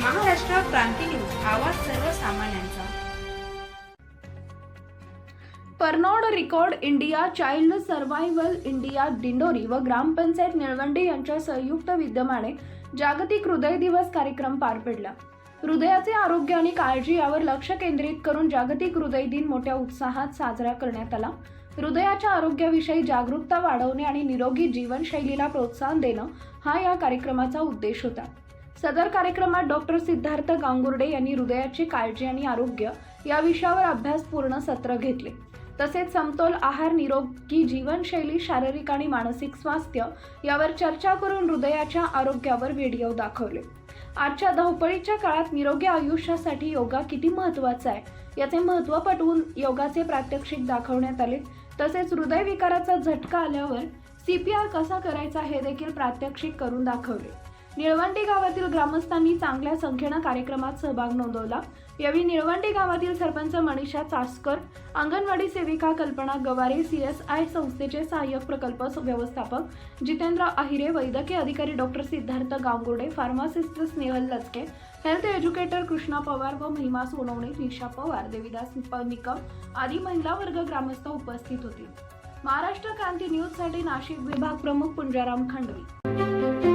क्रांती news आवाज सर्वसामान्यांचा. Pernod Ricard India child survival India Dindori व ग्रामपंचायत निळवंडे यांच्या संयुक्त विद्यमाने जागतिक हृदय दिवस कार्यक्रम पार पडला. हृदयाचे आरोग्य आणि काळजी यावर लक्ष केंद्रित करून जागतिक हृदय दिन मोठ्या उत्साहात साजरा करण्यात आला. हृदयाच्या आरोग्याविषयी जागरूकता वाढवणे आणि निरोगी जीवनशैलीला प्रोत्साहन देणं हा या कार्यक्रमाचा उद्देश होता. सदर कार्यक्रमात डॉक्टर सिद्धार्थ गांगुर्डे यांनी हृदयाची काळजी आणि आरोग्य या विषयावर अभ्यासपूर्ण सत्र घेतले. तसेच समतोल आहार निरोगी जीवनशैली शारीरिक आणि मानसिक स्वास्थ्य यावर चर्चा करून हृदयाच्या आरोग्यावर व्हिडिओ दाखवले. आजच्या धावपळीच्या काळात निरोगी आयुष्यासाठी योगा किती महत्त्वाचा आहे याचे महत्त्व पटवून योगाचे प्रात्यक्षिक दाखवण्यात आले. तसेच हृदयविकाराचा झटका आल्यावर सीपीआर कसा करायचा हे देखील प्रात्यक्षिक करून दाखवले. निळवंडी गावातील ग्रामस्थांनी चांगल्या संख्येनं कार्यक्रमात सहभाग नोंदवला. यावेळी निळवंडी गावातील सरपंच मनीषा चासकर अंगणवाडी सेविका कल्पना गवारे सी एस आय संस्थेचे सहाय्यक प्रकल्प व्यवस्थापक जितेंद्र अहिरे वैद्यकीय अधिकारी doctor Siddharth Gangurde pharmacist Snehal Lachake health educator Krishna Pawar व महिमा सोनवणे निशा पवार देविदास निकम आदी महिला वर्ग ग्रामस्थ उपस्थित होते. महाराष्ट्र क्रांती न्यूजसाठी नाशिक विभाग प्रमुख पुंजाराम खांडवी.